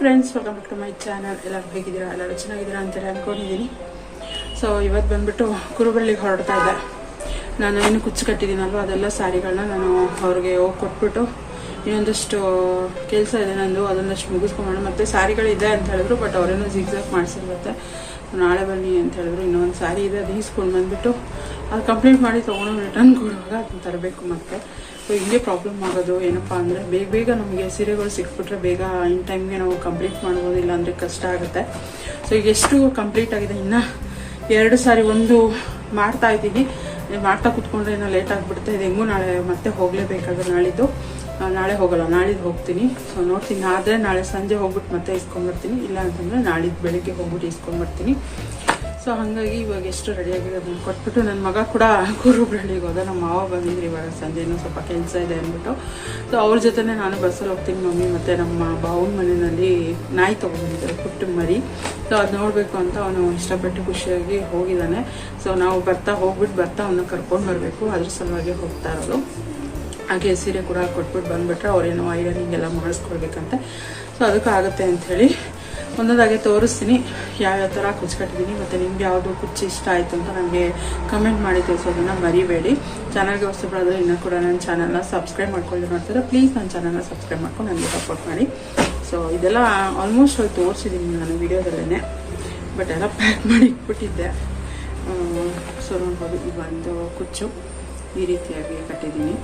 Friends welcome back to my channel ಎಲ್ಲರೂ ಹೇಗಿದ್ದೀರಾ? ಎಲ್ಲರೂ ಚೆನ್ನಾಗಿದ್ದೀರಾ ಅಂತೇಳಿ ಅಂದ್ಕೊಂಡಿದ್ದೀನಿ ಸೊ ಇವತ್ತು ಬಂದುಬಿಟ್ಟು ಕುರುಬಳ್ಳಿಗೆ ಹೊರಡ್ತಾ ಇದ್ದೆ. ನಾನು ಏನು ಕುಚ್ಚು ಕಟ್ಟಿದ್ದೀನಲ್ವ, ಅದೆಲ್ಲ ಸ್ಯಾರಿಗಳನ್ನ ನಾನು ಅವ್ರಿಗೆ ಹೋಗಿ ಕೊಟ್ಬಿಟ್ಟು ಇನ್ನೊಂದಷ್ಟು ಕೆಲಸ ಇದೆ ನಂದು, ಅದೊಂದಷ್ಟು ಮುಗಿಸ್ಕೊಂಬೋಣ ಮತ್ತು ಸ್ಯಾರಿಗಳಿದೆ ಅಂತ ಹೇಳಿದ್ರು ಬಟ್ ಅವರೇನೋ ಜಿಗ್ಜಾಗ್ ಮಾಡಿಸಿರುತ್ತೆ ನಾಳೆ ಬನ್ನಿ ಅಂತ ಹೇಳಿದ್ರು, ಇನ್ನೊಂದು ಸ್ಯಾರಿ ಇದೆ, ಅದು ಈಸ್ಕೊಂಡು ಬಂದುಬಿಟ್ಟು ಅದು ಕಂಪ್ಲೀಟ್ ಮಾಡಿ ತೊಗೊಂಡು ರಿಟರ್ನ್ ಕೊಡುವಾಗ ಅದನ್ನ ತರಬೇಕು ಮತ್ತೆ. ಸೊ ಹಿಂಗೆ ಪ್ರಾಬ್ಲಮ್ ಆಗೋದು ಏನಪ್ಪ ಅಂದರೆ ಬೇಗ ಬೇಗ ನಮಗೆ ಸೀರೆಗಳು ಸಿಕ್ಬಿಟ್ರೆ ಬೇಗ ಇನ್ ಟೈಮ್ಗೆ ನಾವು ಕಂಪ್ಲೀಟ್ ಮಾಡ್ಬೋದು, ಇಲ್ಲಾಂದರೆ ಕಷ್ಟ ಆಗುತ್ತೆ. ಸೊ ಈಗ ಎಷ್ಟು ಕಂಪ್ಲೀಟ್ ಆಗಿದೆ? ಇನ್ನು ಎರಡು ಸಾರಿ ಒಂದು ಮಾಡ್ತಾ ಇದ್ದೀನಿ ಮಾಡ್ತಾ ಕುತ್ಕೊಂಡ್ರೆ ಏನೋ ಲೇಟ್ ಆಗಿಬಿಡುತ್ತೆ. ಇದು ಹೆಂಗೂ ನಾಳೆ ಮತ್ತೆ ಹೋಗಲೇಬೇಕಾದ್ರೆ ನಾಳಿದ್ದು. ನಾಳೆ ಹೋಗಲ್ಲ, ನಾಳಿದ್ದು ಹೋಗ್ತೀನಿ. ಸೊ ನೋಡ್ತೀನಿ. ಆದರೆ ನಾಳೆ ಸಂಜೆ ಹೋಗ್ಬಿಟ್ಟು ಮತ್ತೆ ಇಸ್ಕೊಂಡ್ಬರ್ತೀನಿ ಇಲ್ಲ ಅಂತಂದರೆ ನಾಳಿದ್ದು ಬೆಳಿಗ್ಗೆ ಹೋಗ್ಬಿಟ್ಟು ಇಸ್ಕೊಂಡ್ಬರ್ತೀನಿ ಸೊ ಹಾಗಾಗಿ ಇವಾಗ ಎಷ್ಟು ರೆಡಿಯಾಗಿದೆ ಅದನ್ನು ಕೊಟ್ಬಿಟ್ಟು ನನ್ನ ಮಗ ಕೂಡ ಕುರುಬ್ರಳ್ಳಿಗೆ ಹೋದ. ನಮ್ಮ ಮಾವ ಬಂದಿದ್ರು ಇವಾಗ ಸಂಜೆ ಇನ್ನೂ ಸ್ವಲ್ಪ ಕೆಲಸ ಇದೆ ಅಂದ್ಬಿಟ್ಟು. ಸೊ ಅವ್ರ ಜೊತೆನೇ ನಾನು ಬಸ್ಸಲ್ಲಿ ಹೋಗ್ತೀನಿ ಮಮ್ಮಿ ಮತ್ತು ನಮ್ಮ ಬಾವನ ಮನೆಯಲ್ಲಿ ನಾಯಿ ತೊಗೊಂಡಿದ್ದಾರೆ ಪುಟ್ಟ ಮರಿ. ಸೊ ಅದು ನೋಡಬೇಕು ಅಂತ ಅವನು ಇಷ್ಟಪಟ್ಟು ಖುಷಿಯಾಗಿ ಹೋಗಿದ್ದಾನೆ. ಸೊ ನಾವು ಬರ್ತಾ ಹೋಗ್ಬಿಟ್ಟು ಬರ್ತಾ ಅವನ್ನ ಕರ್ಕೊಂಡು ಬರಬೇಕು. ಅದ್ರ ಸಲುವಾಗಿ ಹೋಗ್ತಾ ಇರೋದು. ಹಾಗೆ ಸೀರೆ ಕೂಡ ಕೊಟ್ಬಿಟ್ಟು ಬಂದ್ಬಿಟ್ರೆ ಅವ್ರೇನೋ ಐರನಿಂಗ್ ಎಲ್ಲ ಮಾಡಿಸ್ಕೊಳ್ಬೇಕಂತೆ. ಸೊ ಅದಕ್ಕೆ ಆಗುತ್ತೆ ಅಂಥೇಳಿ ಒಂದೊಂದಾಗೆ ತೋರಿಸ್ತೀನಿ. ಯಾವ್ಯಾವ ಥರ ಕುಚ್ಚು ಕಟ್ಟಿದ್ದೀನಿ. ಮತ್ತು ನಿಮ್ಗೆ ಯಾವುದು ಕುಚ್ಚು ಇಷ್ಟ ಆಯಿತು ಅಂತ ನನಗೆ ಕಮೆಂಟ್ ಮಾಡಿ ತೋರಿಸೋದನ್ನು ಮರಿಬೇಡಿ. ಚಾನಲ್ಗೆ ಹೊಸಬರಾದರೆ ಇನ್ನೂ ಕೂಡ ನನ್ನ ಚಾನಲ್ನ ಸಬ್ಸ್ಕ್ರೈಬ್ ಮಾಡ್ಕೊಂಡು ನೋಡ್ತಾರೆ ಪ್ಲೀಸ್ ನನ್ನ ಚಾನಲ್ನ ಸಬ್ಸ್ಕ್ರೈಬ್ ಮಾಡ್ಕೊಂಡು ನನಗೆ ಸಪೋರ್ಟ್ ಮಾಡಿ. ಸೊ ಇದೆಲ್ಲ ಆಲ್ಮೋಸ್ಟ್ ಅಲ್ಲಿ ತೋರಿಸಿದ್ದೀನಿ ನಾನು ವಿಡಿಯೋದಲ್ಲೇ ಬಟ್ ಎಲ್ಲ ಪ್ಯಾಕ್ ಮಾಡಿ ಇಟ್ಬಿಟ್ಟಿದ್ದೆ. ಸೊ ನೋಡ್ಬೋದು, ಈ ಒಂದು ಕುಚ್ಚು ಈ ರೀತಿಯಾಗಿ ಕಟ್ಟಿದ್ದೀನಿ.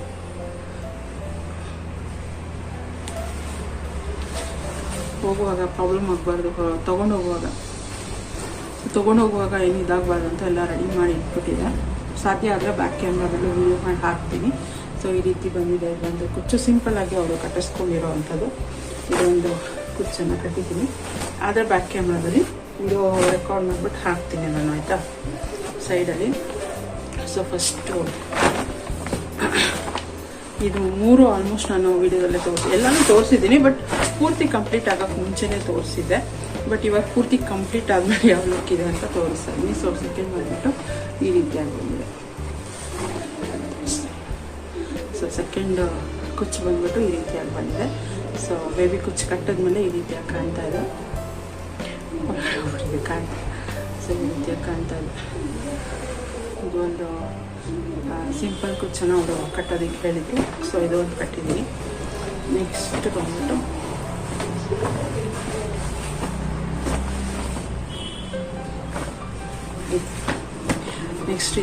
ಹೋಗುವಾಗ ಪ್ರಾಬ್ಲಮ್ ಆಗಬಾರ್ದು. ತೊಗೊಂಡೋಗುವಾಗ ತೊಗೊಂಡು ಹೋಗುವಾಗ. ಏನು ಇದಾಗಬಾರ್ದು ಅಂತ ಎಲ್ಲ ರೆಡಿ ಮಾಡಿ ಇಟ್ಬಿಟ್ಟಿದೆ. ಸಾಧ್ಯ ಆದರೆ ಬ್ಯಾಕ್ ಕ್ಯಾಮ್ರಾದಲ್ಲೂ ವೀಡಿಯೋ ಮಾಡಿ ಹಾಕ್ತೀನಿ. ಸೊ ಈ ರೀತಿ ಬಂದಿದೆ. ಇದೊಂದು ಕುಚ್ಚು ಸಿಂಪಲ್ ಆಗಿ ಅವರು ಕಟ್ಟಿಸ್ಕೊಂಡಿರೋ ಅಂಥದ್ದು. ಇದೊಂದು ಕುಚ್ಚನ್ನು ಕಟ್ಟಿದ್ದೀನಿ. ಆದರೆ ಬ್ಯಾಕ್ ಕ್ಯಾಮ್ರಾದಲ್ಲಿ ವಿಡಿಯೋ ರೆಕಾರ್ಡ್ ಮಾಡಿಬಿಟ್ಟು ಹಾಕ್ತೀನಿ ನಾನು, ಆಯಿತಾ? ಸೈಡಲ್ಲಿ ಸೊ ಫಸ್ಟು ಇದು ಮೂರು ಆಲ್ಮೋಸ್ಟ್ ನಾನು ವೀಡಿಯೋದಲ್ಲೇ ತೋರಿಸಿ ಎಲ್ಲನೂ ತೋರಿಸಿದ್ದೀನಿ ಬಟ್ ಪೂರ್ತಿ ಕಂಪ್ಲೀಟ್ ಆಗೋಕ್ಕೆ ಮುಂಚೆನೇ ತೋರಿಸಿದ್ದೆ. ಬಟ್ ಇವಾಗ ಪೂರ್ತಿ ಕಂಪ್ಲೀಟ್ ಆದಮೇಲೆ ಯಾವ ಲುಕ್ ಇದೆ ಅಂತ ತೋರಿಸ್ತಾ ಇದ್ದೀನಿ ಸೊ ಸೆಕೆಂಡ್ ಬಂದ್ಬಿಟ್ಟು ಈ ರೀತಿಯಾಗಿ ಬಂದಿದೆ ಸೊ ಸೆಕೆಂಡ್ ಕುಚ್ಚು ಬಂದ್ಬಿಟ್ಟು ಈ ರೀತಿಯಾಗಿ ಬಂದಿದೆ. ಸೊ ಬೇಬಿ ಕುಚ್ಚು ಕಟ್ಟಿದ್ಮೇಲೆ ಈ ರೀತಿಯಾಗಿ ಕಾಣ್ತಾ ಇದೆ. ಸೊ ಈ ರೀತಿಯಾಗಿ ಕಾಣ್ತಾ ಇದೆ. ಇದು ಒಂದು ಸಿಂಪಲ್ ಕುಚ್ಚನ್ನು ಅವರು ಕಟ್ಟೋದಕ್ಕೆ ಹೇಳಿದ್ರು. ಸೊ ಇದು ಒಂದು ಕಟ್ಟಿದ್ದೀನಿ. ನೆಕ್ಸ್ಟ್ ಬಂದ್ಬಿಟ್ಟು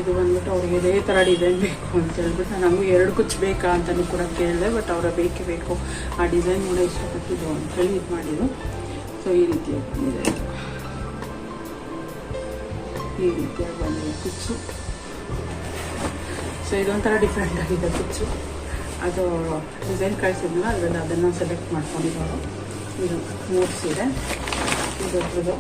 ಇದು ಬಂದ್ಬಿಟ್ಟು ಅವ್ರಿಗೆ ಇದೇ ಥರ ಡಿಸೈನ್ ಬೇಕು ಅಂತ ಹೇಳ್ಬಿಟ್ಟು ನಮಗೂ ಎರಡು ಕುಚ್ಚು ಬೇಕಾ ಅಂತಲೂ ಕೂಡ ಕೇಳಿದೆ ಬಟ್ ಅವರ ಬೇಕೇ ಬೇಕು. ಆ ಡಿಸೈನ್ ಕೂಡ ಇಷ್ಟಪಟ್ಟಿದ್ದು ಅಂತೇಳಿ ಇದು ಮಾಡಿದ್ರು ಸೊ ಈ ರೀತಿಯಾಗಿ ಬಂದಿದೆ ಈ ರೀತಿಯಾಗಿ ಬಂದಿದೆ ಕುಚ್ಚು. ಸೊ ಇದೊಂಥರ ಡಿಫ್ರೆಂಟ್ ಆಗಿದೆ ಕುಚ್ಚು. ಅದು ಡಿಸೈನ್ ಕಳಿಸಿದ್ನಲ್ಲ, ಅದರಲ್ಲಿ ಅದನ್ನು ಸೆಲೆಕ್ಟ್ ಮಾಡ್ಕೊಂಡಿದ್ದಾರೆ ಇದು ಮೂರು ಸೀರೆ ಇದೊಂದು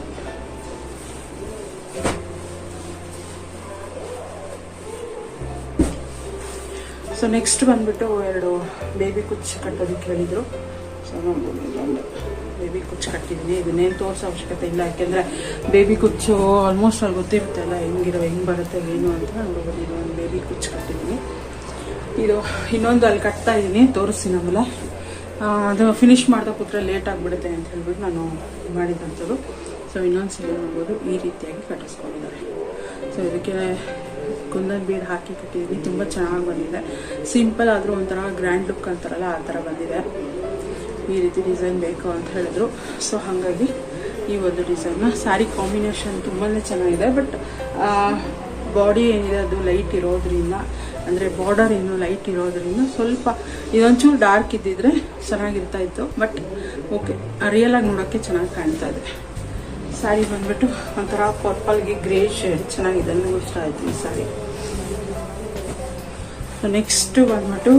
ಸೊ ನೆಕ್ಸ್ಟ್ ಬಂದ್ಬಿಟ್ಟು ಎರಡು ಬೇಬಿ ಕುಚ್ಚು ಕಟ್ಟೋದಕ್ಕೆ ಹೇಳಿದರು. ಸೊ ನೋಡ್ಬೋದು ಬೇಬಿ ಕುಚ್ಚು ಕಟ್ಟಿದ್ದೀನಿ. ಇದನ್ನೇನು ತೋರಿಸೋ ಅವಶ್ಯಕತೆ ಇಲ್ಲ. ಯಾಕೆಂದರೆ ಬೇಬಿ ಕುಚ್ಚು ಆಲ್ಮೋಸ್ಟ್ ಅಲ್ಲಿ ಗೊತ್ತಿರುತ್ತೆ ಅಲ್ಲ, ಹೆಂಗಿರೋ, ಹೆಂಗೆ ಬರುತ್ತೆ, ಏನು ಅಂತ ನೋಡ್ಬೋದು ಇದು ಒಂದು ಬೇಬಿ ಕುಚ್ಚು ಕಟ್ಟಿದ್ದೀನಿ. ಇದು ಇನ್ನೊಂದು ಅಲ್ಲಿ ಕಟ್ತಾ ಇದ್ದೀನಿ ತೋರಿಸ್ತೀನಿ ಆಮೇಲೆ ಅದು ಫಿನಿಶ್ ಮಾಡ್ತಾ ಕೂತ್ರೆ ಲೇಟ್ ಆಗಿಬಿಡುತ್ತೆ ಅಂತ ಹೇಳ್ಬಿಟ್ಟು ನಾನು ಮಾಡಿದಂಥದ್ದು. ಸೊ ಇನ್ನೊಂದು ಸಲ ನೋಡ್ಬೋದು ಈ ರೀತಿಯಾಗಿ ಕಟ್ಟಿಸ್ಕೊಂಡಿದ್ದಾರೆ. ಸೊ ಇದಕ್ಕೆ ಕುಂದನ್ ಬೀಡ್ ಹಾಕಿ ಕಟ್ಟಿದ್ವಿ ತುಂಬ ಚೆನ್ನಾಗಿ ಬಂದಿದೆ. ಸಿಂಪಲ್ ಆದರೂ ಒಂಥರ ಗ್ರ್ಯಾಂಡ್ ಲುಕ್ ಅಂತಾರಲ್ಲ, ಆ ಥರ ಬಂದಿದೆ. ಈ ರೀತಿ ಡಿಸೈನ್ ಬೇಕು ಅಂತ ಹೇಳಿದ್ರು. ಸೊ ಹಾಗಾಗಿ ಈ ಒಂದು ಡಿಸೈನ್ನ ಸ್ಯಾರಿ ಕಾಂಬಿನೇಷನ್ ತುಂಬಾ ಚೆನ್ನಾಗಿದೆ. ಬಟ್ ಬಾಡಿ ಏನಿದೆ, ಅದು ಲೈಟ್ ಇರೋದ್ರಿಂದ, ಅಂದರೆ ಬಾರ್ಡರ್ ಏನು ಲೈಟ್ ಇರೋದ್ರಿಂದ ಸ್ವಲ್ಪ ಇದೊಂಚೂರು ಡಾರ್ಕ್ ಇದ್ದಿದ್ರೆ ಚೆನ್ನಾಗಿರ್ತಾ ಇತ್ತು. ಬಟ್ ಓಕೆ ರಿಯಲ್ ಆಗಿ ನೋಡೋಕ್ಕೆ ಚೆನ್ನಾಗಿ ಕಾಣ್ತಾ ಇದೆ. ಸ್ಯಾರಿ ಬಂದ್ಬಿಟ್ಟು ಒಂಥರ ಪರ್ಪಲ್ಗೆ ಗ್ರೇ ಶೇಡ್ ಚೆನ್ನಾಗಿದೆ ನನಗೂ ಇಷ್ಟ ಆಯಿತು ಈ ಸ್ಯಾರಿ ನೆಕ್ಸ್ಟ್ ಬಂದ್ಬಿಟ್ಟು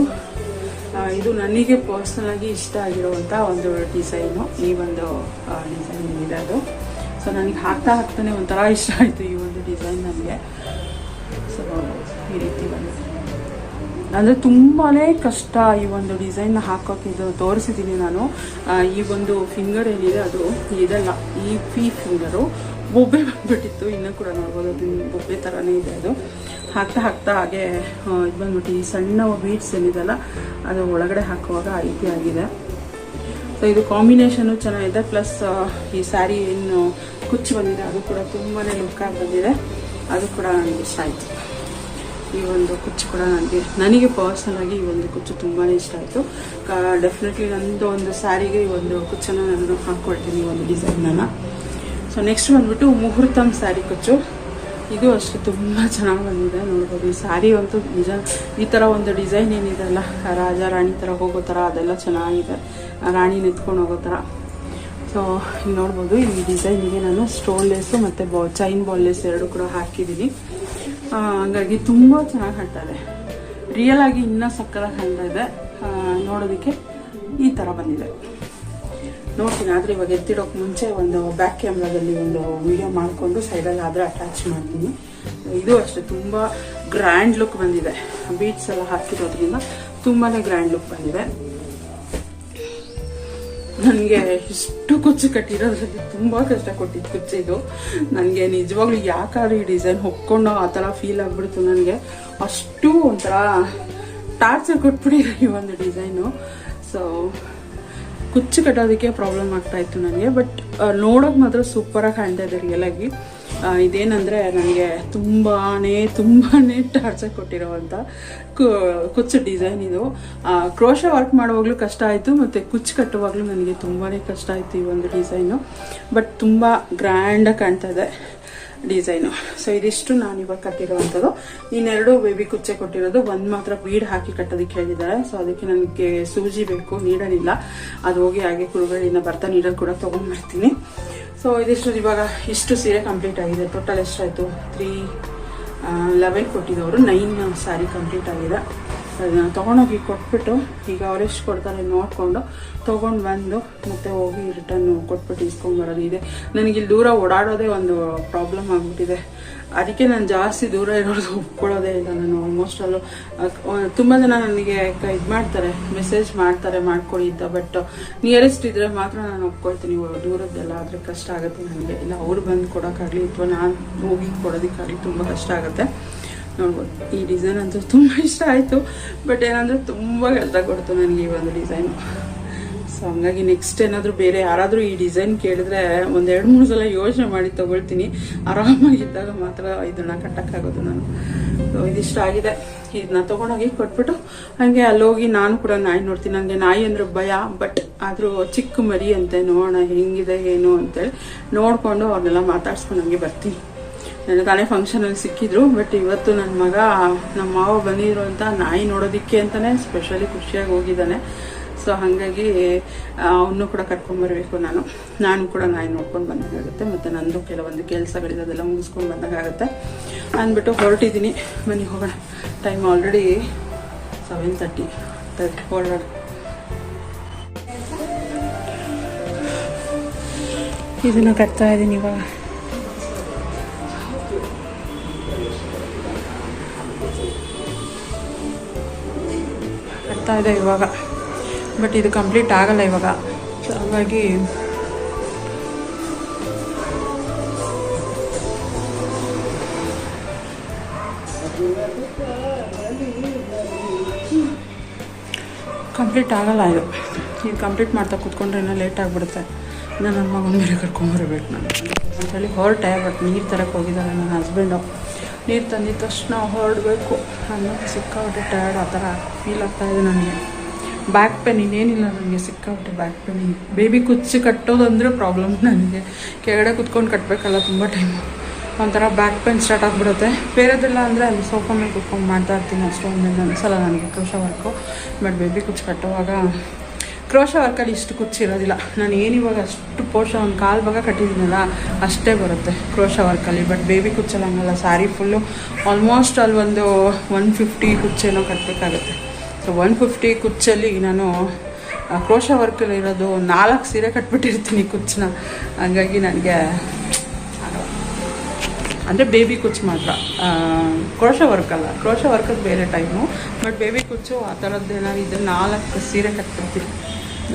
ಇದು ನನಗೆ ಪರ್ಸ್ನಲಾಗಿ ಇಷ್ಟ ಆಗಿರುವಂಥ ಒಂದು ಡಿಸೈನು ಈ ಒಂದು ಡಿಸೈನ್ ಇದೆ ಅದು ಸೊ ನನಗೆ ಹಾಕ್ತಾ ಹಾಕ್ತಾನೆ ಒಂಥರ ಇಷ್ಟ ಆಯಿತು ಈ ಒಂದು ಡಿಸೈನ್ ನನಗೆ ಸೊ ಈ ರೀತಿ ಬಂದಿದೆ ಅಂದರೆ ತುಂಬಾ ಕಷ್ಟ ಈ ಒಂದು ಡಿಸೈನ್ನ ಹಾಕೋಕೆ ಇದು ತೋರಿಸಿದ್ದೀನಿ ನಾನು. ಈ ಒಂದು ಫಿಂಗರ್ ಏನಿದೆ ಅದು ಇದಲ್ಲ, ಈ ಫೀ ಫಿಂಗರು ಬೊಬ್ಬೆ ಬಂದ್ಬಿಟ್ಟಿತ್ತು, ಇನ್ನೂ ಕೂಡ ನೋಡ್ಬೋದು, ಅದು ಬೊಬ್ಬೆ ಥರನೇ ಇದೆ ಅದು. ಹಾಕ್ತಾ ಹಾಕ್ತಾ ಹಾಗೆ ಇದು ಬಂದ್ಬಿಟ್ಟು ಈ ಸಣ್ಣ ಬೀಟ್ಸ್ ಏನಿದೆಲ್ಲ, ಅದು ಒಳಗಡೆ ಹಾಕುವಾಗ ಆ ರೀತಿ ಆಗಿದೆ. ಸೊ ಇದು ಕಾಂಬಿನೇಷನು ಚೆನ್ನಾಗಿದೆ ಪ್ಲಸ್ ಈ ಸ್ಯಾರಿ ಏನು ಕುಚ್ಚು ಬಂದಿದೆ, ಅದು ಕೂಡ ತುಂಬಾ ಲುಕ್ಕಾಗಿ ಬಂದಿದೆ. ಅದು ಕೂಡ ನನಗೆ ಇಷ್ಟ ಆಯಿತು. ಈ ಒಂದು ಕುಚ್ಚು ಕೂಡ ನನಗೆ ನನಗೆ ಪರ್ಸನಲ್ ಆಗಿ ಈ ಒಂದು ಕುಚ್ಚು ತುಂಬಾ ಇಷ್ಟ ಆಯಿತು. ಡೆಫಿನೆಟ್ಲಿ ನಂದು ಒಂದು ಸ್ಯಾರಿಗೆ ಈ ಒಂದು ಕುಚ್ಚನ್ನು ನಾನು ಹಾಕ್ಕೊಳ್ತೀನಿ ಈ ಒಂದು ಡಿಸೈನನ್ನು ಸೊ ನೆಕ್ಸ್ಟ್ ಬಂದ್ಬಿಟ್ಟು ಮುಹೂರ್ತಮ್ ಸ್ಯಾರಿ ಕುಚ್ಚು. ಇದು ಅಷ್ಟೇ ತುಂಬ ಚೆನ್ನಾಗಿ ಬಂದಿದೆ ನೋಡ್ಬೋದು. ಈ ಸ್ಯಾರಿ ಅಂತೂ ನಿಜ, ಈ ಥರ ಒಂದು ಡಿಸೈನ್ ಏನಿದೆಲ್ಲ ರಾಜ ರಾಣಿ ಥರ ಹೋಗೋ ಥರ ಅದೆಲ್ಲ ಚೆನ್ನಾಗಿದೆ. ರಾಣಿ ನಿಂತ್ಕೊಂಡು ಹೋಗೋ ಥರ ಸೊ ನೋಡ್ಬೋದು, ಈ ಡಿಸೈನಿಗೆ ನಾನು ಸ್ಟೋನ್ ಲೆಸ್ಸು ಮತ್ತು ಬಾ ಚೈನ್ ಬಾಲ್ ಲೆಸ್ ಎರಡು ಕೂಡ ಹಾಕಿದ್ದೀನಿ. ಹಂಗಾಗಿ ತುಂಬ ಚೆನ್ನಾಗಿ ಕಾಣ್ತಾ ಇದೆ. ರಿಯಲ್ ಆಗಿ ಇನ್ನೂ ಸಕ್ಕತ್ತಾಗಿ ಕಾಣ್ತಾ ಇದೆ. ನೋಡೋದಕ್ಕೆ ಈ ಥರ ಬಂದಿದೆ. ನೋಡ್ತೀನಿ, ಆದರೆ ಇವಾಗ ಎತ್ತಿಡೋಕೆ ಮುಂಚೆ ಒಂದು ಬ್ಯಾಕ್ ಕ್ಯಾಮ್ರಾದಲ್ಲಿ ಒಂದು ವಿಡಿಯೋ ಮಾಡಿಕೊಂಡು ಸೈಡಲ್ಲಿ ಆದರೆ ಅಟ್ಯಾಚ್ ಮಾಡ್ತೀನಿ. ಇದು ಅಷ್ಟೇ, ತುಂಬ ಗ್ರ್ಯಾಂಡ್ ಲುಕ್ ಬಂದಿದೆ. ಬೀಟ್ಸ್ ಎಲ್ಲ ಹಾಕಿರೋದ್ರಿಂದ ತುಂಬಾ ಗ್ರ್ಯಾಂಡ್ ಲುಕ್ ಬಂದಿದೆ. ನನಗೆ ಇಷ್ಟು ಕುಚ್ಚು ಕಟ್ಟಿರೋದ್ರಲ್ಲಿ ತುಂಬ ಕಷ್ಟ ಕೊಟ್ಟಿದ್ದು ಕುಚ್ಚು ಇದು. ನನಗೆ ನಿಜವಾಗ್ಲೂ ಯಾಕಾದ್ರೂ ಈ ಡಿಸೈನ್ ಹೊಕ್ಕೊಂಡು ಆ ಥರ ಫೀಲ್ ಆಗ್ಬಿಡ್ತು ನನಗೆ. ಅಷ್ಟು ಒಂಥರ ಟಾರ್ಚರ್ ಕೊಟ್ಬಿಡಿ ಈ ಒಂದು ಡಿಸೈನು. ಸೊ ಕುಚ್ಚು ಕಟ್ಟೋದಕ್ಕೆ ಪ್ರಾಬ್ಲಮ್ ಆಗ್ತಾಯಿತ್ತು ನನಗೆ ಬಟ್ ನೋಡೋಕೆ ಮಾತ್ರ ಸೂಪರಾಗಿ ಕಾಣ್ತಾ ಇದೆ ರಿಯಲಾಗಿ ಇದೇನಂದ್ರೆ ನನಗೆ ತುಂಬಾ ತುಂಬಾ ಟಾರ್ಚರ್ ಕೊಟ್ಟಿರೋವಂಥ ಕುಚ್ಚು ಡಿಸೈನ್ ಇದು. ಕ್ರೋಶ ವರ್ಕ್ ಮಾಡುವಾಗಲೂ ಕಷ್ಟ ಆಯಿತು, ಮತ್ತು ಕುಚ್ಚು ಕಟ್ಟುವಾಗಲೂ ನನಗೆ ತುಂಬಾ ಕಷ್ಟ ಆಯಿತು ಈ ಒಂದು ಡಿಸೈನು ಬಟ್ ತುಂಬ ಗ್ರ್ಯಾಂಡಾಗಿ ಕಾಣ್ತಾ ಇದೆ ಡಿಸೈನು ಸೊ ಇದಿಷ್ಟು ನಾನು ಇವಾಗ ಕಟ್ಟಿರುವಂಥದ್ದು. ಇನ್ನೆರಡು ಬೇಬಿ ಕುಚ್ಚೆ ಕೊಟ್ಟಿರೋದು. ಒಂದು ಮಾತ್ರ ಬೀಡ್ ಹಾಕಿ ಕಟ್ಟೋದಕ್ಕೆ ಹೇಳಿದ್ದಾರೆ. ಸೊ ಅದಕ್ಕೆ ನನಗೆ ಸೂಜಿ ಬೇಕು, ನೀಡಲಿಲ್ಲ. ಅದು ಹೋಗಿ ಹಾಗೆ ಕುರುಗಳಿಂದ ಬರ್ತಾ ನೀಡೋದು ಕೂಡ ತೊಗೊಂಡ್ಬರ್ತೀನಿ. ಸೊ ಇದಿಷ್ಟು ಇವಾಗ ಇಷ್ಟು ಸೀರೆ ಕಂಪ್ಲೀಟ್ ಆಗಿದೆ. ಟೋಟಲ್ ಎಷ್ಟಾಯಿತು? ತ್ರೀ ಲೆವೆನ್ ಕೊಟ್ಟಿದ್ದವರು. ನೈನ್ ಸ್ಯಾರಿ ಕಂಪ್ಲೀಟ್ ಆಗಿದೆ. ಅದನ್ನ ತೊಗೊಂಡೋಗಿ ಕೊಟ್ಬಿಟ್ಟು ಈಗ ಅವರೆಷ್ಟು ಕೊಡ್ತಾರೆ ನೋಡಿಕೊಂಡು ತೊಗೊಂಡು ಬಂದು ಮತ್ತೆ ಹೋಗಿ ರಿಟರ್ನ್ ಕೊಟ್ಬಿಟ್ಟು ಇಸ್ಕೊಂಬರೋದು ಇದೆ. ನನಗೆ ಇಲ್ಲಿ ದೂರ ಓಡಾಡೋದೇ ಒಂದು ಪ್ರಾಬ್ಲಮ್ ಆಗಿಬಿಟ್ಟಿದೆ. ಅದಕ್ಕೆ ನಾನು ಜಾಸ್ತಿ ದೂರ ಇರೋದು ಒಪ್ಕೊಳ್ಳೋದೇ ಇಲ್ಲ. ನಾನು ಆಲ್ಮೋಸ್ಟ್ ಅಲ್ಲೂ ತುಂಬ ಜನ ನನಗೆ ಇದು ಮಾಡ್ತಾರೆ ಮೆಸೇಜ್ ಮಾಡ್ತಾರೆ, ಮಾಡ್ಕೊಳ್ಳಿ ಅಂತ ಬಟ್ ನಿಯರೆಸ್ಟ್ ಇದ್ರೆ ಮಾತ್ರ ನಾನು ಒಪ್ಕೊಳ್ತೀನಿ. ದೂರದ್ದೆಲ್ಲ ಆದರೆ ಕಷ್ಟ ಆಗುತ್ತೆ ನನಗೆ. ಇಲ್ಲ, ಅವ್ರು ಬಂದು ಕೊಡೋಕ್ಕಾಗಲಿ, ಅಥವಾ ನಾನು ಹೋಗಿ ಕೊಡೋದಕ್ಕಾಗಲಿ ತುಂಬ ಕಷ್ಟ ಆಗುತ್ತೆ. ನೋಡ್ಬೋದು. ಈ ಡಿಸೈನ್ ಅಂತೂ ತುಂಬ ಇಷ್ಟ ಆಯಿತು ಬಟ್ ಏನಂದರೆ ತುಂಬ ಕೆಲಸ ಕೊಡ್ತು ನನಗೆ ಈ ಒಂದು ಡಿಸೈನು ಸೊ ಹಂಗಾಗಿ ನೆಕ್ಸ್ಟ್ ಏನಾದರೂ ಬೇರೆ ಯಾರಾದರೂ ಈ ಡಿಸೈನ್ ಕೇಳಿದ್ರೆ ಒಂದು ಎರಡು, ಮೂರು ಸಲ ಯೋಚನೆ ಮಾಡಿ ತೊಗೊಳ್ತೀನಿ. ಆರಾಮಾಗಿದ್ದಾಗ ಮಾತ್ರ ಇದನ್ನು ಕಟ್ಟಕ್ಕಾಗೋದು ನಾನು. ಸೊ ಇದಿಷ್ಟ ಆಗಿದೆ. ಇದನ್ನ ತಗೊಂಡೋಗಿ ಕೊಟ್ಬಿಟ್ಟು ಹಾಗೆ ಅಲ್ಲೋಗಿ ನಾನು ಕೂಡ ನಾಯಿ ನೋಡ್ತೀನಿ. ನನಗೆ ನಾಯಿ ಅಂದ್ರೆ ಭಯ ಬಟ್ ಆದರೂ ಚಿಕ್ಕ ಮರಿ ಅಂತೆ. ನೋಡೋಣ ಹೆಂಗಿದೆ, ಏನು ಅಂತೇಳಿ ನೋಡಿಕೊಂಡು ಅವ್ರನ್ನೆಲ್ಲ ಮಾತಾಡ್ಸ್ಕೊಂಡು ಹಂಗೆ ಬರ್ತೀನಿ. ನನ್ನ ತಾನೇ ಫಂಕ್ಷನಲ್ಲಿ ಸಿಕ್ಕಿದ್ರು ಬಟ್ ಇವತ್ತು ನನ್ನ ಮಗ ನಮ್ಮ ಮಾವ ಬಂದಿದ್ರು ಅಂತ ನಾಯಿ ನೋಡೋದಕ್ಕೆ ಅಂತಾನೆ ಸ್ಪೆಷಲಿ ಖುಷಿಯಾಗಿ ಹೋಗಿದ್ದಾನೆ. ಸೊ ಹಾಗಾಗಿ ಅವನು ಕೂಡ ಕರ್ಕೊಂಬರ್ಬೇಕು ನಾನು. ನಾನು ಕೂಡ ನಾಯಿ ನೋಡ್ಕೊಂಡು ಬಂದಾಗುತ್ತೆ ಮತ್ತು ನಂದು ಕೆಲವೊಂದು ಕೆಲಸಗಳಿದೆ, ಅದೆಲ್ಲ ಮುಗಿಸ್ಕೊಂಡು ಬಂದಾಗುತ್ತೆ ಅಂದ್ಬಿಟ್ಟು ಹೊರಟಿದ್ದೀನಿ. ಬನ್ನಿ, ಹೋಗೋಣ. ಟೈಮ್ ಆಲ್ರೆಡಿ ಸೆವೆನ್ ತರ್ಟಿ, ಹೊರಡೋಣ. ಇದನ್ನು ಕಟ್ತಾ ಇದ್ದೀನಿ ಇವಾಗ. ಕಟ್ತಾ ಇದೆ ಇವಾಗ. ಬಟ್ ಇದು ಕಂಪ್ಲೀಟ್ ಆಗಲ್ಲ ಇವಾಗ. ಸೊ ಹಾಗಾಗಿ ಕಂಪ್ಲೀಟ್ ಆಗಲ್ಲ ಇದು. ಇದು ಕಂಪ್ಲೀಟ್ ಮಾಡ್ತಾ ಕೂತ್ಕೊಂಡ್ರೆ ಇನ್ನೂ ಲೇಟ್ ಆಗಿಬಿಡುತ್ತೆ. ಇನ್ನು ನನ್ನ ಮಗನ ಮೇಲೆ ಕರ್ಕೊಂಬರ್ಬೇಕು ನಾನು. ಅಂತೇಳಿ ಹೊರಟೆ ಬಟ್ ನೀರು ತರಕ್ಕೆ ಹೋಗಿದ್ದಾರೆ ನನ್ನ ಹಸ್ಬೆಂಡು ನೀರು ತಂದಿದ್ದ ತಕ್ಷಣ ಹೊರಡಬೇಕು. ಅನ್ನೋದು ಸಿಕ್ಕಾಬಿಟ್ಟು ಟಯರ್ಡ್ ಆ ಥರ ಫೀಲ್ ಆಗ್ತಾಯಿದೆ ನನಗೆ. ಬ್ಯಾಕ್ ಪೇನ್ ಇನ್ನೇನಿಲ್ಲ ನನಗೆ ಸಿಕ್ಕಾಬಿಟ್ಟೆ ಬ್ಯಾಕ್ ಪೇನ್ ಬೇಬಿ ಕುಚ್ಚು ಕಟ್ಟೋದಂದ್ರೆ ಪ್ರಾಬ್ಲಮ್ ನನಗೆ. ಕೆಳಗಡೆ ಕುತ್ಕೊಂಡು ಕಟ್ಟಬೇಕಲ್ಲ ತುಂಬ ಟೈಮು ಒಂಥರ ಬ್ಯಾಕ್ ಪೇನ್ ಸ್ಟಾರ್ಟ್ ಆಗಿಬಿಡುತ್ತೆ. ಬೇರೆದೆಲ್ಲ ಅಂದರೆ ಅಲ್ಲಿ ಸೋಫಾ ಮೇಲೆ ಕುತ್ಕೊಂಡು ಮಾಡ್ತಾ ಇರ್ತೀನಿ ಅಷ್ಟೊಂದು ಅನಿಸಲ್ಲ ನನಗೆ ಕ್ರೋಶ ವರ್ಕು ಬಟ್ ಬೇಬಿ ಕುಚ್ಚು ಕಟ್ಟುವಾಗ ಕ್ರೋಶ ವರ್ಕಲ್ಲಿ ಇಷ್ಟು ಕುಚ್ಚಿರೋದಿಲ್ಲ ನಾನು ಏನು ಇವಾಗ ಅಷ್ಟು ಪೋರ್ಷ ಒಂದು ಕಾಲು ಭಾಗ ಕಟ್ಟಿದ್ದೀನಲ್ಲ, ಅಷ್ಟೇ ಬರುತ್ತೆ ಕ್ರೋಶ ವರ್ಕಲ್ಲಿ ಬಟ್ ಬೇಬಿ ಕುಚ್ಚಲ್ಲ ಹಂಗಲ್ಲ ಸ್ಯಾರಿ ಫುಲ್ಲು ಆಲ್ಮೋಸ್ಟ್ ಅಲ್ಲಿ ಒಂದು ಒನ್ ಫಿಫ್ಟಿ ಕುಚ್ಚೇನೋ ಕಟ್ಟಬೇಕಾಗುತ್ತೆ ಸೊ ಒನ್ ಫಿಫ್ಟಿ ಕುಚ್ಚಲ್ಲಿ ನಾನು ಕ್ರೋಶ ವರ್ಕಲ್ಲಿ ಇರೋದು ನಾಲ್ಕು ಸೀರೆ ಕಟ್ಬಿಟ್ಟಿರ್ತೀನಿ ಕುಚ್ಚನ್ನ. ಹಂಗಾಗಿ ನನಗೆ, ಅಂದರೆ ಬೇಬಿ ಕುಚ್ಚು ಮಾತ್ರ. ಕ್ರೋಶ ವರ್ಕ್ ಅಲ್ಲ, ಕ್ರೋಶ ವರ್ಕದ್ದು ಬೇರೆ ಟೈಮು ಬಟ್ ಬೇಬಿ ಕುಚ್ಚು ಆ ಥರದ್ದು ಏನಾದ್ರು ಇದ್ರೆ ನಾಲ್ಕು ಸೀರೆ ಕಟ್ಬಿಡ್ತೀನಿ.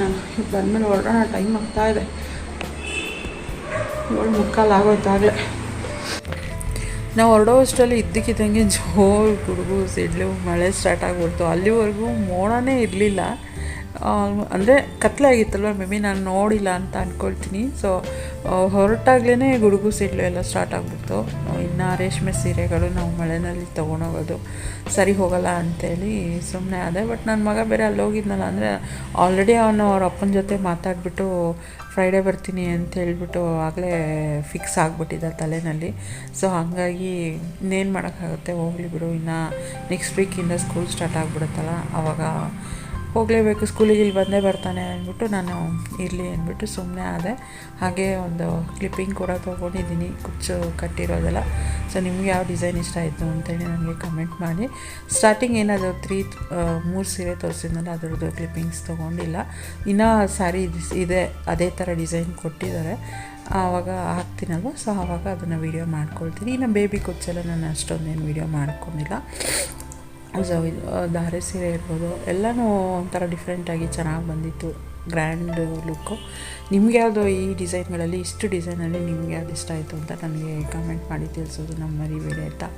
ನಾನು ಬಂದಮೇಲೆ ಹೊರಡೋಣ ಟೈಮ್ ಆಗ್ತಾಯಿದೆ ಏಳು ಮುಕ್ಕಾಲು ಆಗೋಯ್ತಾಗಲೇ ನಾವು ಹೊರಡೋ ಅಷ್ಟರಲ್ಲಿ ಇದ್ದಕ್ಕಿದ್ದಂಗೆ ಜೋರು ಗುಡುಗು, ಸಿಡ್ಲು, ಮಳೆ ಸ್ಟಾರ್ಟ್ ಆಗಿಬಿಡ್ತು. ಅಲ್ಲಿವರೆಗೂ ಮೋಡನೇ ಇರಲಿಲ್ಲ. ಅಂದರೆ ಕತ್ಲೆ ಆಗಿತ್ತಲ್ವ ಮೇ ಬಿ ನಾನು ನೋಡಿಲ್ಲ ಅಂತ ಅಂದ್ಕೊಳ್ತೀನಿ ಸೊ ಹೊರಟಾಗ್ಲೇ ಗುಡುಗು ಸಿಡ್ಲು ಎಲ್ಲ ಸ್ಟಾರ್ಟ್ ಆಗಿಬಿಡ್ತು. ಇನ್ನು ರೇಷ್ಮೆ ಸೀರೆಗಳು ನಾವು ಮಳೆನಲ್ಲಿ ತೊಗೊಂಡೋಗೋದು ಸರಿ ಹೋಗಲ್ಲ ಅಂತೇಳಿ ಸುಮ್ಮನೆ ಅದೇ ಬಟ್ ನನ್ನ ಮಗ ಬೇರೆ ಅಲ್ಲಿ ಹೋಗಿದ್ನಲ್ಲ ಅಂದರೆ ಆಲ್ರೆಡಿ ಅವನು ಅವ್ರ ಅಪ್ಪನ ಜೊತೆ ಮಾತಾಡಿಬಿಟ್ಟು ಫ್ರೈಡೇ ಬರ್ತೀನಿ ಅಂತ ಹೇಳ್ಬಿಟ್ಟು ಆಗಲೇ ಫಿಕ್ಸ್ ಆಗಿಬಿಟ್ಟಿದ್ದ ತಲೆನಲ್ಲಿ. ಸೊ ಹಾಗಾಗಿ ಇನ್ನೇನು ಮಾಡೋಕ್ಕಾಗುತ್ತೆ ಹೋಗಲಿ ಬಿಡು. ಇನ್ನು ನೆಕ್ಸ್ಟ್ ವೀಕಿಂದ ಸ್ಕೂಲ್ ಸ್ಟಾರ್ಟ್ ಆಗಿಬಿಡುತ್ತಲ್ಲ. ಆವಾಗ ಹೋಗಲೇಬೇಕು, ಸ್ಕೂಲಿಗೆ ಇಲ್ಲಿ ಬಂದೇ ಬರ್ತಾನೆ ಅಂದ್ಬಿಟ್ಟು ನಾನು ಇರಲಿ ಅಂದ್ಬಿಟ್ಟು ಸುಮ್ಮನೆ ಆದೆ. ಹಾಗೆ ಒಂದು ಕ್ಲಿಪ್ಪಿಂಗ್ ಕೂಡ ತೊಗೊಂಡಿದ್ದೀನಿ, ಕುಚ್ಚು ಕಟ್ಟಿರೋದೆಲ್ಲ. ಸೊ ನಿಮ್ಗೆ ಯಾವ ಡಿಸೈನ್ ಇಷ್ಟ ಆಯಿತು ಅಂತೇಳಿ ನನಗೆ ಕಮೆಂಟ್ ಮಾಡಿ. ಸ್ಟಾರ್ಟಿಂಗ್ ಏನಾದರೂ ತ್ರೀ ಮೂರು ಸೀರೆ ತೋರಿಸಿದ್ನಲ್ಲ, ಅದರದ್ದು ಕ್ಲಿಪ್ಪಿಂಗ್ಸ್ ತೊಗೊಂಡಿಲ್ಲ. ಇನ್ನೂ ಸ್ಯಾರಿ ಇದೆ ಅದೇ ಥರ ಡಿಸೈನ್ ಕೊಟ್ಟಿದ್ದಾರೆ. ಆವಾಗ ಹಾಕ್ತೀನಲ್ವ? ಸೊ ಆವಾಗ ಅದನ್ನು ವೀಡಿಯೋ ಮಾಡ್ಕೊಳ್ತೀನಿ. ಇನ್ನು ಬೇಬಿ ಕುಚ್ಚೆಲ್ಲ ನಾನು ಅಷ್ಟೊಂದೇನು ವೀಡಿಯೋ ಮಾಡ್ಕೊಂಡಿಲ್ಲ. ಸೊ ಇದು ಧಾರೆ ಸೀರೆ ಇರ್ಬೋದು, ಎಲ್ಲನೂ ಒಂಥರ ಡಿಫ್ರೆಂಟಾಗಿ ಚೆನ್ನಾಗಿ ಬಂದಿತ್ತು. ಗ್ರ್ಯಾಂಡ್ ಲುಕ್ಕು ನಿಮ್ಗೆ ಯಾವುದೋ ಈ ಡಿಸೈನ್ಗಳಲ್ಲಿ ಇಷ್ಟು ಡಿಸೈನಲ್ಲಿ ನಿಮ್ಗೆ ಯಾವ್ದು ಇಷ್ಟ ಆಯಿತು ಅಂತ ನನಗೆ ಕಮೆಂಟ್ ಮಾಡಿ ತಿಳಿಸೋದು ನಮ್ಮ ಮರಿಬೇಡಿ ಆಯಿತಾ?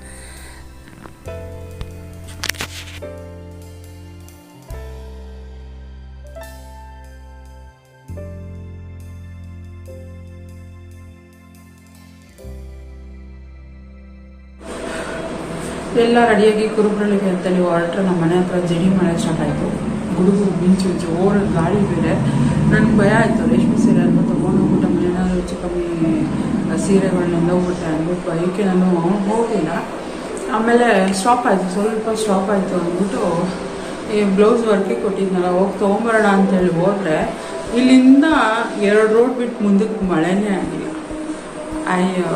ಎಲ್ಲ ರೆಡಿಯಾಗಿ ಕುರುಬ್ರಳ್ಳಿಗೆ ಅಂತೇಳಿ ಹೊರಟ್ರೆ ನಮ್ಮ ಮನೆ ಹತ್ರ ಜಡಿ ಮಳೆ ಸ್ಟಾರ್ಟ್ ಆಯಿತು. ಗುಡುಗು ಮಿಂಚು ಜೋರ ಗಾಳಿ ಬೇರೆ ನನಗೆ ಭಯ ಆಯಿತು. ರೇಷ್ಮೆ ಸೀರೆ ಅಂತ ತೊಗೊಂಡೋಗ್ಬಿಟ್ಟು ಏನಾದರೂ ಹೆಚ್ಚು ಕಮ್ಮಿ ಸೀರೆಗಳನ್ನೆಲ್ಲ ಹೋಗ್ಬಿಟ್ಟೆ ಅಂದ್ಬಿಟ್ಟು ಅದಕ್ಕೆ ನಾನು ಹೋಗಲಿಲ್ಲ. ಆಮೇಲೆ ಸ್ಟಾಪ್ ಆಯಿತು. ಸ್ವಲ್ಪ ಸ್ಟಾಪ್ ಆಯಿತು ಅಂದ್ಬಿಟ್ಟು ಈ ಬ್ಲೌಸ್ ವರ್ಕಿಗೆ ಕೊಟ್ಟಿದ್ನಲ್ಲ, ಹೋಗಿ ತೊಗೊಂಬರೋಣ ಅಂತೇಳಿ ಹೋದರೆ ಇಲ್ಲಿಂದ ಎರಡು ರೋಡ್ ಬಿಟ್ಟು ಮುಂದಕ್ಕೆ ಮಳೆನೇ ಆಗಿಲ್ಲ. ಅಯ್ಯೋ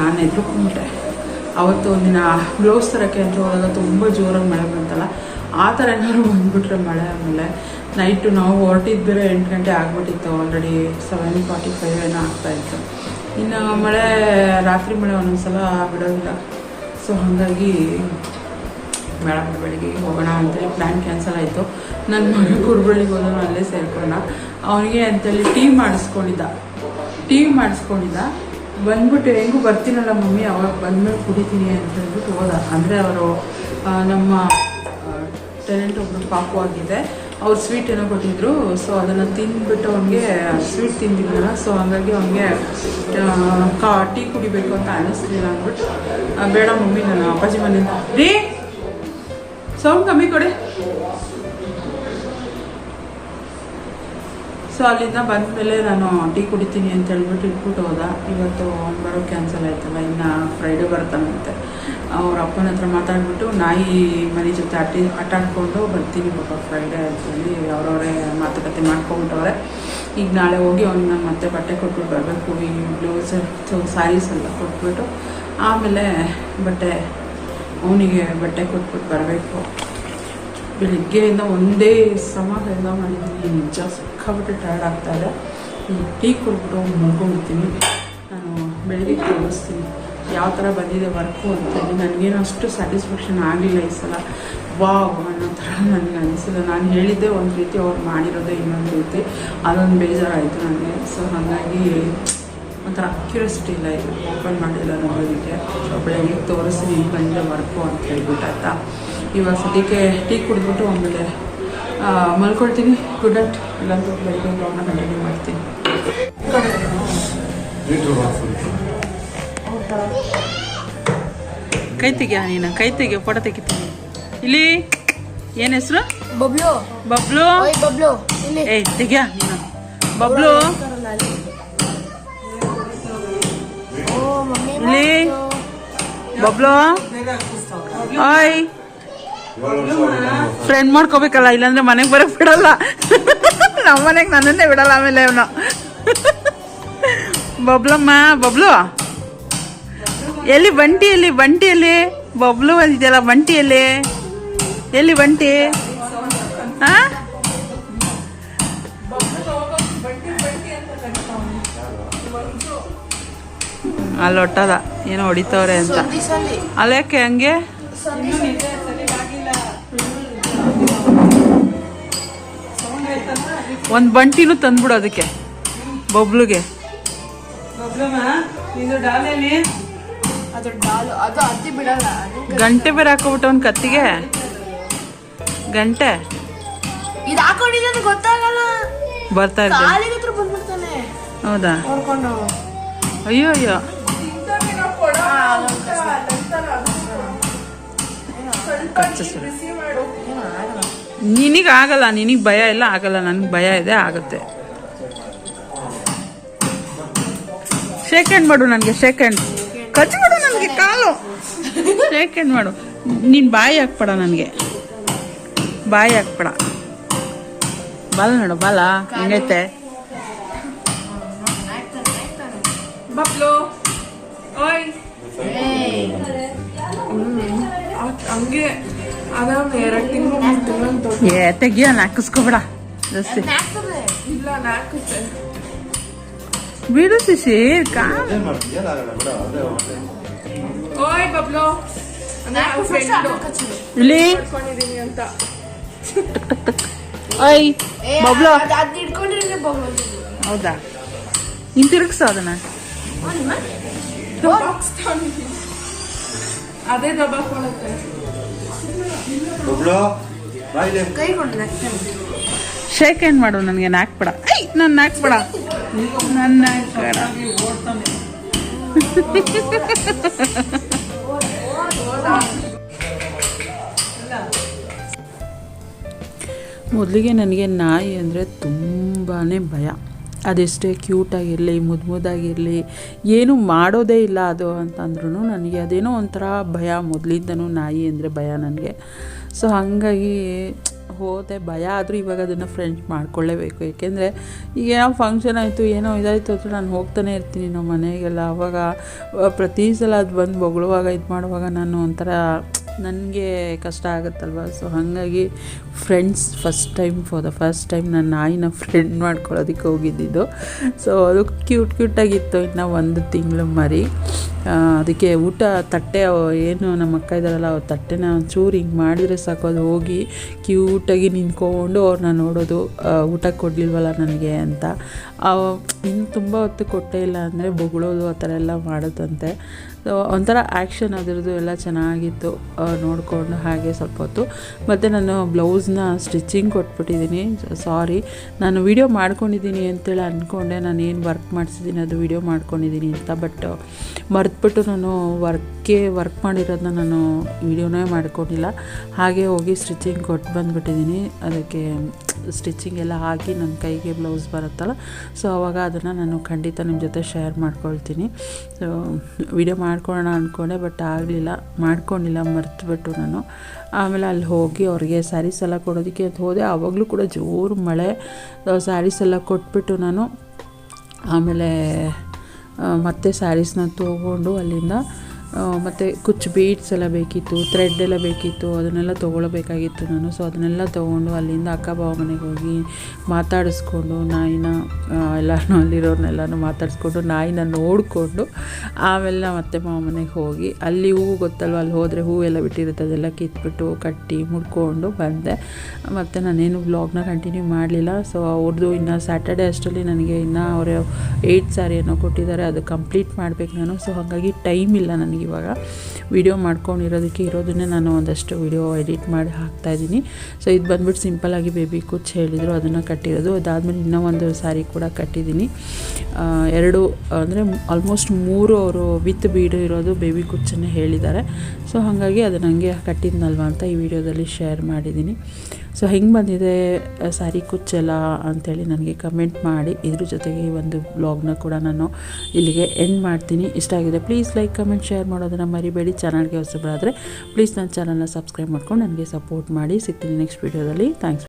ನಾನು ಎದ್ರುಕೊಂಡ್ಬಿಟ್ಟೆ ಅವತ್ತು ಒಂದಿನ ಬ್ಲೌಸ್ ತರೋಕ್ಕೆ ಅಂತ ಹೋದಾಗ ತುಂಬ ಜೋರಾಗಿ ಮಳೆ ಬಂತಲ್ಲ, ಆ ಥರ ಏನಾದ್ರು ಬಂದುಬಿಟ್ರೆ ಮಳೆ ಆಮೇಲೆ ನೈಟು ನಾವು ಹೊರಟಿದ್ದು ಬೇರೆ ಎಂಟು ಗಂಟೆ ಆಗ್ಬಿಟ್ಟಿತ್ತು ಆಲ್ರೆಡಿ ಸೆವೆನ್ ಫಾರ್ಟಿ ಫೈವ್ ಏನೋ ಆಗ್ತಾಯಿತ್ತು ಇನ್ನು ಮಳೆ, ರಾತ್ರಿ ಮಳೆ ಒಂದೊಂದ್ಸಲ ಬಿಡೋದಿಲ್ಲ. ಸೊ ಹಾಗಾಗಿ ಬೇಡ, ಬೆಳಿಗ್ಗೆ ಹೋಗೋಣ ಅಂತೇಳಿ ಪ್ಲ್ಯಾನ್ ಕ್ಯಾನ್ಸಲ್ ಆಯಿತು. ನನ್ನ ಮಗ ಕುರುಬಳ್ಳಿಗೆ ಹೋದನು ಅಲ್ಲೇ ಸೇರ್ಕೊಂಡ. ಅವನಿಗೆ ಅಂತೇಳಿ ಟೀ ಮಾಡಿಸ್ಕೊಂಡಿದ್ದ. ಟೀ ಮಾಡಿಸ್ಕೊಂಡಿದ್ದ. ಬಂದ್ಬಿಟ್ಟು ಹೆಂಗೂ ಬರ್ತೀನಲ್ಲ ಮಮ್ಮಿ, ಅವಾಗ ಬಂದ್ಮೇಲೆ ಕುಡಿತೀನಿ ಅಂತ ಹೇಳ್ಬಿಟ್ಟು ಹೋದ. ಅಂದರೆ ಅವರು ನಮ್ಮ ಟೆನೆಂಟ್ ಒಬ್ಬರು ಪಾಪು ಆಗಿದೆ. ಅವ್ರು ಸ್ವೀಟ್ ಏನೋ ಕೊಟ್ಟಿದ್ರು. ಸೊ ಅದನ್ನು ತಿಂದ್ಬಿಟ್ಟು ಅವನಿಗೆ ಸ್ವೀಟ್ ತಿಂದಿದ್ನಲ್ಲ. ಸೊ ಹಂಗಾಗಿ ಅವನಿಗೆ ಕಾ, ಟೀ ಕುಡಿಬೇಕು ಅಂತ ಅನ್ನಿಸ್ಲಿಲ್ಲ ಅಂದ್ಬಿಟ್ಟು ಬೇಡ ಮಮ್ಮಿ, ನಾನು ಅಪ್ಪಾಜಿ ಮನೆಯಿಂದ. ರೀ, ಸೌಂಡ್ ಕಮ್ಮಿ ಕೊಡಿ. ಸೊ ಅಲ್ಲಿಂದ ಬಂದಮೇಲೆ ನಾನು ಟೀ ಕುಡಿತೀನಿ ಅಂತ ಹೇಳ್ಬಿಟ್ಟು ಇಟ್ಬಿಟ್ಟು ಹೋದ. ಇವತ್ತು ಅವ್ನು ಬರೋ ಕ್ಯಾನ್ಸಲ್ ಆಯ್ತಲ್ಲ, ಇನ್ನು ಫ್ರೈಡೇ ಬರ್ತಾನಂತೆ. ಅವ್ರ ಅಪ್ಪನ ಹತ್ರ ಮಾತಾಡ್ಬಿಟ್ಟು, ನಾಯಿ ಮನೆ ಜೊತೆ ಅಟ್ಟಿ ಆಟ ಆಡ್ಕೊಂಡು ಬರ್ತೀನಿ ಪಾಪ ಫ್ರೈಡೇ ಅಂತೇಳಿ ಅವರವರೇ ಮಾತುಕತೆ ಮಾಡ್ಕೊಂಬಿಟ್ಟವ್ರೆ. ಈಗ ನಾಳೆ ಹೋಗಿ ಅವ್ನಿಗೆ ನಾನು ಮತ್ತೆ ಬಟ್ಟೆ ಕೊಟ್ಬಿಟ್ಟು ಬರಬೇಕು. ಈ ಬ್ಲೌಸ್ ಸ್ಯಾರೀಸ್ ಎಲ್ಲ ಕೊಟ್ಬಿಟ್ಟು, ಆಮೇಲೆ ಬಟ್ಟೆ, ಅವನಿಗೆ ಬಟ್ಟೆ ಕೊಟ್ಬಿಟ್ಟು ಬರಬೇಕು. ಬೆಳಿಗ್ಗೆಯಿಂದ ಒಂದೇ ಸಮ ಮಾಡಿದ್ದೀನಿ. ನಿಜ ಸಿಕ್ಕಾಬಿಟ್ಟು ಟಯರ್ಡ್ ಆಗ್ತಾ ಇದೆ. ಈ ಟೀ ಕುಡ್ಬಿಟ್ಟು ಮಲ್ಕೊಂಡ್ಬಿಡ್ತೀನಿ ನಾನು ಬೆಳಿಗ್ಗೆ ತೋರಿಸ್ತೀನಿ ಯಾವ ಥರ ಬಂದಿದೆ ವರ್ಕು ಅಂತೇಳಿ ನನಗೇನು ಅಷ್ಟು ಸ್ಯಾಟಿಸ್ಫ್ಯಾಕ್ಷನ್ ಆಗಲಿಲ್ಲ ಈ ಸಲ. ವಾವ್, ಅನ್ನೋ ಥರ ನನಗೆ ಅನಿಸಿಲ್ಲ ನಾನು ಹೇಳಿದ್ದೆ ಒಂದು ರೀತಿ ಅವ್ರು ಮಾಡಿರೋದೇ ಇನ್ನೊಂದು ರೀತಿ. ಅದೊಂದು ಬೇಜಾರಾಯಿತು ನನಗೆ ಸೊ ಹಾಗಾಗಿ ಒಂಥರ ಅಕ್ಯುರಸಿಟಿ ಇಲ್ಲ ಇದು. ಓಪನ್ ಮಾಡಿಲ್ಲ ನೋಡೋದಕ್ಕೆ ಬೆಳಗ್ಗೆ ತೋರಿಸ್ತೀನಿ ಬಂದಿದೆ ವರ್ಕು ಅಂತ ಹೇಳ್ಬಿಟ್ಟು ಆಯ್ತಾ? ಇವಾಗ ಸದ್ಯಕ್ಕೆ ಟೀ ಕುಡಿದ್ಬಿಟ್ಟು ಆಮೇಲೆ ಮಲ್ಕೊಳ್ತೀನಿ. ಗುಡ್ ನೈಟ್ ಇಲ್ಲಂತೂ ಬೆಳಗ್ಗೆ ಬ್ಲಾಗ್ನ ಕಂಟಿನ್ಯೂ ಮಾಡ್ತೀನಿ. ಕೈ ತೆಗಿಯ ನೀನು? ಕೈ ತೆಗಿಯೋ ಫೋಟೋ ತೆಗಿತೀನಿ. ಇಲ್ಲಿ ಏನ್ ಹೆಸರು? ಬಬ್ಲು. ಬಬ್ಲು? ಬಬ್ಲು. ಇಲ್ಲಿ. ಏಯ್ ತೆಗಿಯ ನೀನು? ಬಬ್ಲು? ಓ ಮಮ್ಮಿ ಇಲ್ಲಿ. ಬಬ್ಲು? ಓಯ್. ಫ್ರೆಂಡ್ ಮಾಡ್ಕೋಬೇಕಲ್ಲ ಇಲ್ಲಾಂದ್ರೆ ಮನೆಗೆ ಬರಕ್ ಬಿಡಲ್ಲ. ನಮ್ಮ ಮನೆಗೆ ನನ್ನನ್ನೇ ಬಿಡಲ್ಲ ಆಮೇಲೆ ಅವನು. ಬಬ್ಲಮ್ಮ ಬಬ್ಲು? ಎಲ್ಲಿ ಬಂಟಿ ಎಲ್ಲಿ ಬಂಟಿ ಎಲ್ಲಿ? ಬಬ್ಲು ಬಂದಿದೆಯಲ್ಲ ಬಂಟಿ ಎಲ್ಲಿ? ಎಲ್ಲಿ ಬಂಟಿ ಹಾ ಅಲ್ಲಿ ಒಟ್ಟದ ಏನೋ ಹೊಡಿತವ್ರೆ ಅಂತ. ಅಲ್ಲೇಕೆ ಹಂಗೆ? ಒಂದು ಬಂಟಿನೂ ತಂದ್ಬಿಡು ಅದಕ್ಕೆ. ಬಬ್ಲುಗೆ. ಗಂಟೆ ಬೇರೆ ಹಾಕೋಬಿಟ್ಟು ಅವ್ನ ಕತ್ತಿಗೆ? ಗಂಟೆ? ಬರ್ತಾ ಇರ್ತೇನೆ ಹೌದಾ? ಅಯ್ಯೋ ಅಯ್ಯೋ. ಅಯ್ಯೋ ನಿನಗೆ ಆಗಲ್ಲ ನಿನಗೆ ಭಯ ಇಲ್ಲ ಆಗಲ್ಲ ನನಗೆ ಭಯ ಇದೆ ಆಗುತ್ತೆ. ಶೇಕ್ ಹ್ಯಾಂಡ್ ಮಾಡು ನನಗೆ ಶೇಕ್ ಹ್ಯಾಂಡ್ ಕಚ್ಚಿ ಮಾಡು ನನಗೆ ಕಾಲು. ಶೇಕ್ ಹ್ಯಾಂಡ್ ಮಾಡು. ನೀನು ಬಾಯಿ ಹಾಕ್ಬೇಡ ನನಗೆ. ಬಾಯಿ ಹಾಕ್ಬೇಡ. ಬಾಲ ನೋಡು ಬಾಲ. ಹೆಂಗೈತೆ? ಹಂಗೆ. ಏ ತೆಗಿಯ ನಾಕಿಸ್ಕೋಬೇಡ ಜಾಸ್ತಿ. ಇಲ್ಲ ನಾಲ್ಕುತ್ತೆ ಬಿಡು ಸಿಸಿ ಕಾ ಓಯ್ ಇಲ್ಲಿ. ಬಬ್ಲು. ಹೌದಾ? ನೀನು ತಿರುಗಿಸೋ ಅದನ್ನ. ಅದೇ ದಬ್ಬಾಕೊಳ್ಳುತ್ತೆ ಶೇಕ್ ಏನ್ ಮಾಡು ನನಗೆ ನಾಕ್ಬೇಡ ಐ ನನ್ನ ನಾಕ್ಬೇಡ ನನ್ನ ನಾಕ್ಬೇಡ ಮೊದಲಿಗೆ ನನಗೆ ನಾಯಿ ಅಂದರೆ ತುಂಬಾ ಭಯ. ಅದೆಷ್ಟೇ ಕ್ಯೂಟಾಗಿರಲಿ ಮುದ್ದು ಮುದ್ದಾಗಿರಲಿ ಏನು ಮಾಡೋದೇ ಇಲ್ಲ ಅದು ಅಂತಂದ್ರೂ ನನಗೆ ಅದೇನೋ ಒಂಥರ ಭಯ. ಮೊದಲಿಂದನೂ ನಾಯಿ ಅಂದರೆ ಭಯ ನನಗೆ. ಸೊ ಹಾಗಾಗಿ ಹೋದೆ, ಭಯ ಆದರೂ ಇವಾಗ ಅದನ್ನು ಫ್ರೆಂಡ್ಸ್ ಮಾಡ್ಕೊಳ್ಳೇಬೇಕು. ಏಕೆಂದರೆ ಈಗ ಏನೋ ಫಂಕ್ಷನ್ ಆಯಿತು, ಏನೋ ಇದಾಯಿತು ಅಂದರೆ ನಾನು ಹೋಗ್ತಾನೆ ಇರ್ತೀನಿ ನಮ್ಮ ಮನೆಗೆಲ್ಲ. ಆವಾಗ ಪ್ರತಿ ಸಲ ಅದು ಬಂದು ಬೊಗಳುವಾಗ, ಇದು ಮಾಡುವಾಗ ನಾನು ಒಂಥರ ನನಗೆ ಕಷ್ಟ ಆಗುತ್ತಲ್ವ? ಸೊ ಹಾಗಾಗಿ friends first time for the first time ನನ್ನ ನಾಯಿನ ಫ್ರೆಂಡ್ ಮಾಡ್ಕೊಳ್ಳೋದಕ್ಕೆ ಹೋಗಿದ್ದಿದ್ದು. ಸೊ ಅದು ಕ್ಯೂಟ್ ಕ್ಯೂಟಾಗಿತ್ತು ಇನ್ನು ಒಂದು ತಿಂಗಳು ಮರಿ. ಅದಕ್ಕೆ ಊಟ, ತಟ್ಟೆ ಏನು ನಮ್ಮ ಅಕ್ಕ ಇದ್ದಾರಲ್ಲ, ಅವ್ರ ತಟ್ಟೆನ ಒಂಚೂರು ಹಿಂಗೆ ಮಾಡಿದ್ರೆ ಸಾಕು. ಅದು ಹೋಗಿ ಕ್ಯೂಟಾಗಿ ನಿಂತ್ಕೊಂಡು ಅವ್ರನ್ನ ನೋಡೋದು ಊಟ ಕೊಡಲಿಲ್ವಲ್ಲ ನನಗೆ ಅಂತ. ಇನ್ನು ತುಂಬ ಹೊತ್ತು ಕೊಟ್ಟೇ ಇಲ್ಲ ಅಂದರೆ ಬೊಗಳೋದು ಆ ಥರ ಎಲ್ಲ ಮಾಡೋದಂತೆ ಒಂಥರ ಆ್ಯಕ್ಷನ್ ಅದರದ್ದು ಎಲ್ಲ ಚೆನ್ನಾಗಿತ್ತು. ನೋಡಿಕೊಂಡು ಹಾಗೆ ಸ್ವಲ್ಪ ಹೊತ್ತು. ಮತ್ತು ನಾನು ಬ್ಲೌಸ್ನ ಸ್ಟಿಚಿಂಗ್ ಕೊಟ್ಬಿಟ್ಟಿದ್ದೀನಿ ಸಾರಿ ನಾನು ವಿಡಿಯೋ ಮಾಡ್ಕೊಂಡಿದ್ದೀನಿ ಅಂತೇಳಿ ಅಂದ್ಕೊಂಡೆ ನಾನು ಏನು ವರ್ಕ್ ಮಾಡಿಸಿದ್ದೀನಿ ಅದು ವಿಡಿಯೋ ಮಾಡ್ಕೊಂಡಿದ್ದೀನಿ ಅಂತ. ಬಟ್ ಮರೆತುಬಿಟ್ಟು ನಾನು ವರ್ಕ್ಗೆ ವರ್ಕ್ ಮಾಡಿರೋದನ್ನ ನಾನು ವಿಡಿಯೋನೇ ಮಾಡ್ಕೊಂಡಿಲ್ಲ. ಹಾಗೆ ಹೋಗಿ ಸ್ಟಿಚಿಂಗ್ ಕೊಟ್ಟು ಬಂದುಬಿಟ್ಟಿದ್ದೀನಿ ಅದಕ್ಕೆ ಸ್ಟಿಚಿಂಗ್ ಎಲ್ಲ ಹಾಕಿ ನನ್ನ ಕೈಗೆ ಬ್ಲೌಸ್ ಬರುತ್ತಲ್ಲ ಸೊ ಅವಾಗ ಅದನ್ನು ನಾನು ಖಂಡಿತ ನಿಮ್ಮ ಜೊತೆ ಶೇರ್ ಮಾಡ್ಕೊಳ್ತೀನಿ. ಸೊ ವಿಡಿಯೋ ಮಾಡ್ಕೊಳ್ಳೋಣ ಅಂದ್ಕೊಂಡೆ ಬಟ್ ಆಗಲಿಲ್ಲ. ಮಾಡ್ಕೊಂಡಿಲ್ಲ, ಮರ್ತುಬಿಟ್ಟು ನಾನು. ಆಮೇಲೆ ಅಲ್ಲಿ ಹೋಗಿ ಅವ್ರಿಗೆ ಸ್ಯಾರೀಸ್ ಎಲ್ಲ ಕೊಡೋದಕ್ಕೆ ಅಂತ ಹೋದೆ. ಆವಾಗಲೂ ಕೂಡ ಜೋರು ಮಳೆ ಸ್ಯಾರೀಸ್ ಎಲ್ಲ ಕೊಟ್ಬಿಟ್ಟು ನಾನು, ಆಮೇಲೆ ಮತ್ತೆ ಸ್ಯಾರೀಸ್ನ ತೊಗೊಂಡು ಅಲ್ಲಿಂದ ಮತ್ತು ಕುಚ್ಚು ಬೀಡ್ಸ್ ಎಲ್ಲ ಬೇಕಿತ್ತು ಥ್ರೆಡ್ ಎಲ್ಲ ಬೇಕಿತ್ತು, ಅದನ್ನೆಲ್ಲ ತೊಗೊಳ್ಬೇಕಾಗಿತ್ತು ನಾನು. ಸೊ ಅದನ್ನೆಲ್ಲ ತೊಗೊಂಡು ಅಲ್ಲಿಂದ ಅಕ್ಕ ಬಾವ ಮನೆಗೆ ಹೋಗಿ ಮಾತಾಡಿಸ್ಕೊಂಡು, ನಾಯಿನ ಎಲ್ಲರೂ ಅಲ್ಲಿರೋರ್ನೆಲ್ಲನೂ ಮಾತಾಡಿಸ್ಕೊಂಡು, ನಾಯಿನ ನೋಡಿಕೊಂಡು ಆಮೇಲೆ ನಾವು ಅತ್ತೆ ಮಾವ ಮನೆಗೆ ಹೋಗಿ ಅಲ್ಲಿ ಹೂವು ಗೊತ್ತಲ್ವ? ಅಲ್ಲಿ ಹೋದರೆ ಹೂವು ಎಲ್ಲ ಬಿಟ್ಟಿರುತ್ತೆ, ಅದೆಲ್ಲ ಕಿತ್ಬಿಟ್ಟು ಕಟ್ಟಿ ಮುಡ್ಕೊಂಡು ಬಂದೆ. ಮತ್ತು ನಾನೇನು ಬ್ಲಾಗ್ನ ಕಂಟಿನ್ಯೂ ಮಾಡಲಿಲ್ಲ. ಸೊ ಅವ್ರದ್ದು ಇನ್ನು ಸ್ಯಾಟರ್ಡೆ ಅಷ್ಟರಲ್ಲಿ ನನಗೆ ಇನ್ನೂ ಅವರು ಏಯ್ಟ್ ಸ್ಯಾರಿ ಕೊಟ್ಟಿದ್ದಾರೆ, ಅದು ಕಂಪ್ಲೀಟ್ ಮಾಡಬೇಕು ನಾನು. ಸೊ ಹಾಗಾಗಿ ಟೈಮ್ ಇಲ್ಲ ನನಗೆ. ಇವಾಗ ವಿಡಿಯೋ ಮಾಡ್ಕೊಂಡಿರೋದಕ್ಕೆ ಇರೋದನ್ನೇ ನಾನು ಒಂದಷ್ಟು ವಿಡಿಯೋ ಎಡಿಟ್ ಮಾಡಿ ಹಾಕ್ತಾಯಿದ್ದೀನಿ ಸೊ ಇದು ಬಂದ್ಬಿಟ್ಟು ಸಿಂಪಲ್ಲಾಗಿ ಬೇಬಿ ಕುಚ್ ಹೇಳಿದರು, ಅದನ್ನು ಕಟ್ಟಿರೋದು. ಅದಾದಮೇಲೆ ಇನ್ನೂ ಒಂದು ಸ್ಯಾರಿ ಕೂಡ ಕಟ್ಟಿದ್ದೀನಿ. ಎರಡು, ಅಂದರೆ ಆಲ್ಮೋಸ್ಟ್ ಮೂರು ಅವರು ವಿತ್ ಬೀಡು ಇರೋದು ಬೇಬಿ ಕುಚ್ಚನ್ನೇ ಹೇಳಿದ್ದಾರೆ. ಸೊ ಹಾಗಾಗಿ ಅದು ನನಗೆ ಕಟ್ಟಿದ್ನಲ್ವ ಅಂತ ಈ ವಿಡಿಯೋದಲ್ಲಿ ಶೇರ್ ಮಾಡಿದ್ದೀನಿ. ಸೊ ಹೆಂಗೆ ಬಂದಿದೆ ಸ್ಯಾರಿ ಕುಚ್ಚೆಲ್ಲ ಅಂಥೇಳಿ ನನಗೆ ಕಮೆಂಟ್ ಮಾಡಿ. ಇದ್ರ ಜೊತೆಗೆ ಈ ಒಂದು ಬ್ಲಾಗ್ನ ಕೂಡ ನಾನು ಇಲ್ಲಿಗೆ ಎಂಡ್ ಮಾಡ್ತೀನಿ. ಇಷ್ಟ ಆಗಿದೆ ಪ್ಲೀಸ್ ಲೈಕ್ ಕಮೆಂಟ್ ಶೇರ್ ಮಾಡೋದನ್ನು ಮರಿಬೇಡಿ. ಚಾನಲ್ಗೆ ಹೊಸಬರಾದರೆ ಪ್ಲೀಸ್ ನನ್ನ ಚಾನಲ್ನ ಸಬ್ಸ್ಕ್ರೈಬ್ ಮಾಡ್ಕೊಂಡು ನನಗೆ ಸಪೋರ್ಟ್ ಮಾಡಿ. ಸಿಗ್ತೀನಿ ನೆಕ್ಸ್ಟ್ ವೀಡಿಯೋದಲ್ಲಿ ಥ್ಯಾಂಕ್ಸ್